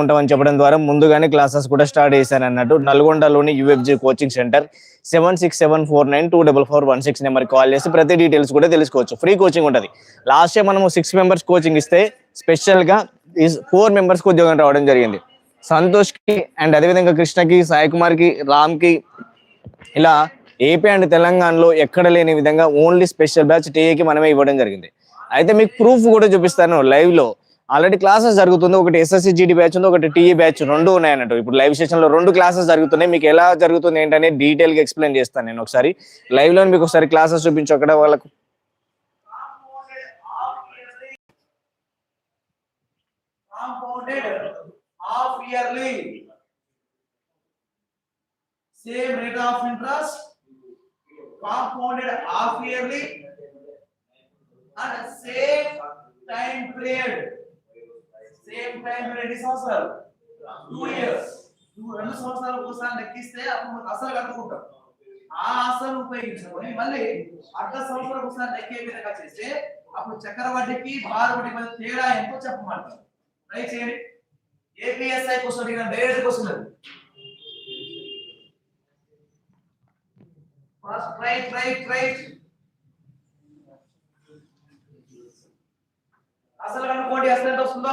ఉంటామని చెప్పడం ద్వారా ముందుగానే క్లాసెస్ కూడా స్టార్ట్ చేశాను అన్నట్టు. నల్గొండలోని UFG coaching centre seven six seven four nine two double four one six number call చేసి ప్రతి డీటెయిల్స్ కూడా తెలుసుకోవచ్చు. ఫ్రీ కోచింగ్ ఉంటుంది. లాస్ట్ టైం మనము సిక్స్ మెంబర్స్ కోచింగ్ ఇస్తే స్పెషల్గా ఫోర్ మెంబర్స్కి ఉద్యోగం రావడం జరిగింది. సంతోష్కి అండ్ అదేవిధంగా కృష్ణకి సాయి కుమార్కి రామ్కి ఇలా ఏపీ అండ్ తెలంగాణలో ఎక్కడ లేని విధంగా ఓన్లీ స్పెషల్ బ్యాచ్ టీఏకి మనమే ఇవ్వడం జరిగింది. అయితే మీకు ప్రూఫ్ కూడా చూపిస్తాను లైవ్లో. ఆల్రెడీ క్లాసెస్ జరుగుతుంది ఒకటి ఎస్ఎస్సి జీడీ బ్యాచ్ ఉంది ఒకటి టీఈ బ్యాచ్ రెండు ఉన్నాయి అన్నట్టు ఇప్పుడు లైవ్ సెషన్లో రెండు క్లాసెస్ జరుగుతున్నాయి మీకు ఎలా జరుగుతుంది ఏంటనే డీటెయిల్గా ఎక్స్ప్లెయిన్ చేస్తాను నేను ఒకసారి లైవ్లో మీకు ఒకసారి క్లాసెస్ చూపించు అక్కడ వాళ్ళకు half yearly. Same rate of interest, compounded half yearly. And same time period. Same time ఎన్ని సంవత్సరాలు. టూ ఇయర్స్ నువ్వు రెండు సంవత్సరాలు ఒకసారి లెక్కిస్తే అప్పుడు మనకు అసలు కట్టుకుంటాం ఆ అసలు ఉపయోగించుకొని మళ్ళీ అర్ధ సంవత్సరం ఒకసారి లెక్కే విధంగా చేస్తే అప్పుడు చక్రవడ్డీకి భారవడ్డీ మధ్య తేడా ఎంతో చెప్పమంటారు ట్రై చేయండి ఏపీఎస్ఐ క్వశ్చన్ అడిగిన డైరెక్ట్ క్వశ్చన్ అది. ఫస్ట్ రైట్ రైట్ రైట్ అసలు కనుక్కోండి అసలు ఎంత వస్తుందో.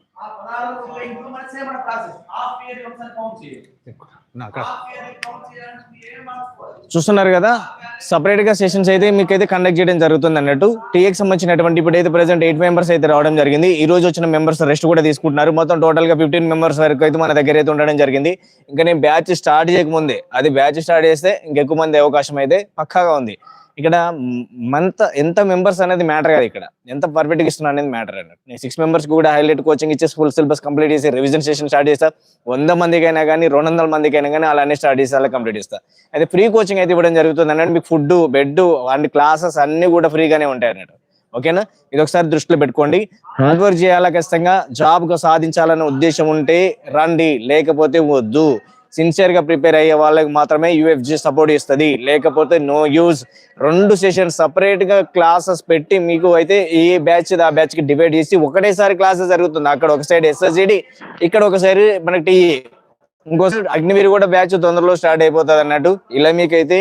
ఆ ఇప్పుడు మన ప్రాసెస్ హాఫ్ ఇయర్ ఒకసారి కౌంట్ చూస్తున్నారు కదా సపరేట్గా సెషన్స్ అయితే మీకు అయితే కండక్ట్ చేయడం జరుగుతుంది అన్నట్టు. టీఏకి సంబంధించినటువంటి ఇప్పుడు అయితే ప్రెసెంట్ ఎయిట్ మెంబర్స్ అయితే రావడం జరిగింది ఈ రోజు వచ్చిన మెంబర్స్ రెస్ట్ కూడా తీసుకుంటున్నారు. మొత్తం టోటల్గా ఫిఫ్టీన్ మెంబర్స్ వరకు అయితే మన దగ్గర అయితే ఉండడం జరిగింది. ఇంకా నేను బ్యాచ్ స్టార్ట్ చేయకముందే అది బ్యాచ్ స్టార్ట్ చేస్తే ఇంకెక్కువ మంది అవకాశం అయితే పక్కాగా ఉంది. ఇక్కడ మంత్ ఎంత మెంబర్స్ అనేది మ్యాటర్ కాదు ఇక్కడ. ఎంత పర్ఫెక్ట్ ఇస్తున్నా అనేది మ్యాటర్ అన్నట్టు నేను సిక్స్ మెంబర్స్ కూడా హైలైట్ కోచింగ్ ఇచ్చేసి ఫుల్ సిలబస్ కంప్లీట్ చేసి రివిజన్ సెషన్ స్టార్ట్ చేస్తా. వంద మందికైనా కానీ రెండు వందల మందికైనా కానీ అలానే స్టార్ట్ చేసి అలా కంప్లీట్ చేస్తా. అయితే ఫ్రీ కోచింగ్ అయితే ఇవ్వడం జరుగుతుంది అన్నట్టు మీకు ఫుడ్ బెడ్ అండ్ క్లాసెస్ అన్ని కూడా ఫ్రీగానే ఉంటాయి అన్నట్టు. ఓకేనా ఇది ఒకసారి దృష్టిలో పెట్టుకోండి. హార్డ్ వర్క్ చేయాలా ఖచ్చితంగా? జాబ్ సాధించాలనే ఉద్దేశం ఉంటే రండి. లేకపోతే వద్దు. సిన్సియర్గా ప్రిపేర్ అయ్యే వాళ్ళకి మాత్రమే యూఎఫ్జి సపోర్ట్ ఇస్తుంది. లేకపోతే నో యూజ్ రెండు సెషన్ సపరేట్గా క్లాసెస్ పెట్టి మీకు అయితే ఏ బ్యాచ్ ఆ బ్యాచ్కి డివైడ్ చేసి ఒకటేసారి క్లాసెస్ జరుగుతుంది. అక్కడ ఒక సైడ్ ఎస్ఎస్జిడి ఇక్కడ ఒక సైడ్ మనకి టీ ఇంకోసారి అగ్నివీరు కూడా బ్యాచ్ తొందరలో స్టార్ట్ అయిపోతుంది అన్నట్టు. ఇలా మీకైతే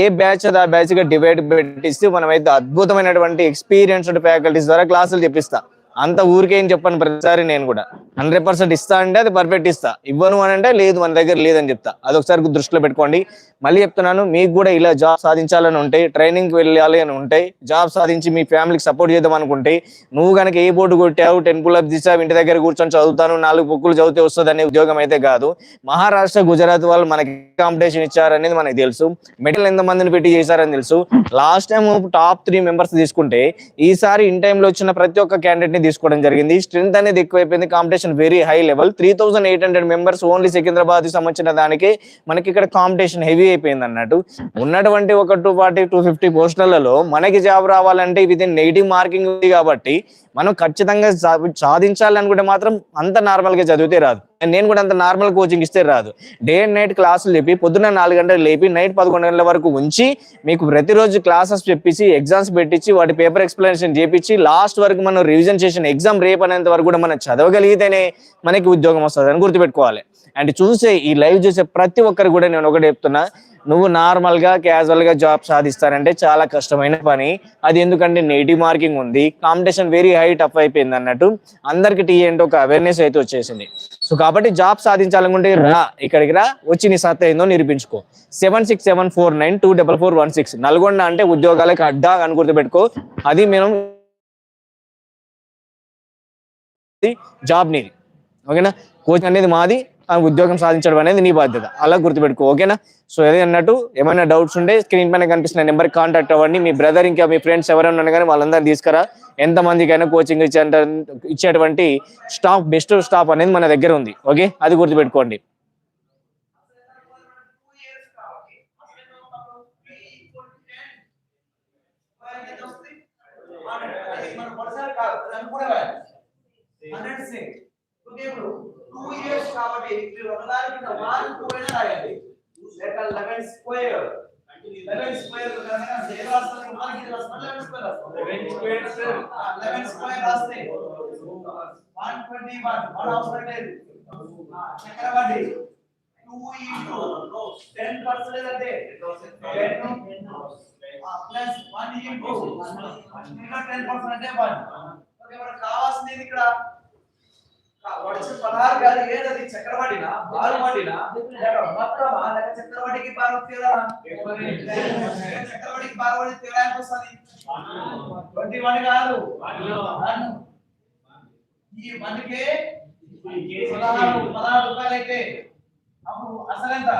ఏ బ్యాచ్ ఆ బ్యాచ్గా డివైడ్ పెట్టిస్తే మనమైతే అద్భుతమైనటువంటి ఎక్స్పీరియన్స్డ్ ఫ్యాకల్టీస్ ద్వారా క్లాసులు చెప్పిస్తాం అంత ఊరికే ఏం చెప్పాను ప్రతిసారి నేను కూడా. హండ్రెడ్ పర్సెంట్ ఇస్తా అంటే అది పర్ఫెక్ట్ ఇస్తా. ఇవ్వను అని అంటే లేదు మన దగ్గర లేదని చెప్తా. అదొకసారి దృష్టిలో పెట్టుకోండి. మళ్ళీ చెప్తున్నాను మీకు కూడా ఇలా జాబ్ సాధించాలని ఉంటాయి ట్రైనింగ్కి వెళ్ళాలి అని ఉంటాయి జాబ్ సాధించి మీ ఫ్యామిలీకి సపోర్ట్ చేద్దాం అనుకుంటే నువ్వు కనుక ఏ బోర్డు కొట్టావు టెన్ పుల్అప్ తీసావు ఇంటి దగ్గర కూర్చొని చదువుతాను నాలుగు బుక్కులు చదివితే వస్తుంది అనే ఉద్యోగం అయితే కాదు. మహారాష్ట్ర గుజరాత్ వాళ్ళు మనకి కాంపిటీషన్ ఇచ్చారనేది మనకి తెలుసు. మెడల్ ఎంత మందిని పెట్టి చేశారని తెలుసు. Last time top three members తీసుకుంటే ఈసారి ఇన్ టైంలో వచ్చిన ప్రతి ఒక్క క్యాండిడేట్ని తీసుకోవడం జరిగింది. స్ట్రెంత్ అనేది ఎక్కువైపోయింది. Competition very high level three thousand eight hundred members only Secunderabad సంబంధించిన దానికి మనకి ఇక్కడ కాంపిటీషన్ హెవీ అయిపోయింది అన్నట్టు. ఉన్నటువంటి ఒక టూ ఫార్టీ టూ ఫిఫ్టీ పోస్టులలో మనకి జాబ్ రావాలంటే విత్ ఇన్ నెగిటివ్ మార్కింగ్ ఉంది కాబట్టి మనం ఖచ్చితంగా సా- సాధించాలనుకుంటే మాత్రం అంత నార్మల్గా చదివితే రాదు. నేను కూడా అంత నార్మల్ కోచింగ్ ఇస్తే రాదు. డే అండ్ నైట్ క్లాసులు లేపి పొద్దున్న నాలుగు గంటలు లేపి నైట్ పదకొండు గంటల వరకు ఉంచి మీకు ప్రతిరోజు క్లాసెస్ చెప్పిసి ఎగ్జామ్స్ పెట్టించి వాటి పేపర్ ఎక్స్ప్లెనేషన్ చేపించి లాస్ట్ వరకు మనం రివిజన్ చేసిన ఎగ్జామ్ రేపు అనేంత వరకు కూడా మనం చదవగలిగితేనే మనకి ఉద్యోగం వస్తుంది అని గుర్తుపెట్టుకోవాలి. అండ్ చూసే ఈ లైవ్ చూసే ప్రతి ఒక్కరు కూడా నేను ఒకటి చెప్తున్నా నువ్వు నార్మల్గా క్యాజువల్గా క్యాజువల్గా జాబ్ సాధిస్తారంటే చాలా కష్టమైన పని. అది ఎందుకంటే నెగిటివ్ మార్కింగ్ ఉంది. కాంపిటీషన్ వెరీ హై టఫ్ అయిపోయింది అన్నట్టు అందరికి టీ ఏంటో ఒక అవేర్నెస్ అయితే వచ్చేసింది. సో కాబట్టి జాబ్ సాధించాలనుకుంటే రా ఇక్కడికి రా వచ్చి నీ సత్తా ఏందో నిరూపించుకో. Seven six seven four nine two double four one six Nalgonda అంటే ఉద్యోగాలకు అడ్డా అని గుర్తుపెట్టుకో. అది మేము జాబ్ నీది. ఓకేనా కోచింగ్ అనేది మాది. ఆ ఉద్యోగం సాధించడం అనేది నీ బాధ్యత. అలా గుర్తుపెట్టుకో ఓకేనా? సో ఏది అన్నట్టు ఏమైనా డౌట్స్ ఉంటే స్క్రీన్ పైన కనిపిస్తున్న నెంబర్ కాంటాక్ట్ అవ్వండి. మీ బ్రదర్ ఇంకా మీ ఫ్రెండ్స్ ఎవరైనా కానీ వాళ్ళందరినీ తీసుకురా. ఎంత మందికైనా కోచింగ్ ఇచ్చే ఇచ్చేటువంటి స్టాఫ్ బెస్ట్ స్టాఫ్ అనేది మన దగ్గర ఉంది. ఓకే? అది గుర్తుపెట్టుకోండి. టూ టు 10 వాల్యూ ఎంత వస్తుంది 100 అది మన పర్సనల్ కాదు అది అనుకునే వాల్యూ 100 సే ఓకే ఇప్పుడు 2 ఇయర్స్ కాబట్టి మీరు ఒకదాని కింద 1 2 అయినా రాయండి లేక 11 స్క్వేర్ 11 స్క్వేర్ కనుక ఏ రాస్తాను మనకి రాస్తాను 11 స్క్వేర్ రాస్తాను 11 స్క్వేర్ 11 స్క్వేర్ రాస్తే 121 మన అవసరం లేదు ఆ, చక్రవడ్డీ టూ ఇంటూ టెన్ పర్సెంట్ అంటే టెన్ ప్లస్ వన్ ఇంటూ ఇంకా టెన్ పర్సెంట్ అంటే వన్ ఓకే మనకు కావాల్సింది ఇక్కడ వడిసిన పదహారు కాదు ఏదది చక్రవడ్డీనా బారు వడ్డీనా లేక మొత్తమా? లేక తేడా చక్రవడ్డీకి బారు వడ్డీ తేడా ఎంత వస్తుంది. ట్వంటీ వన్ కాదు. ఈ వన్ కే పదహారు పదహారు రూపాయలు అయితే అప్పుడు అసలు ఎంత?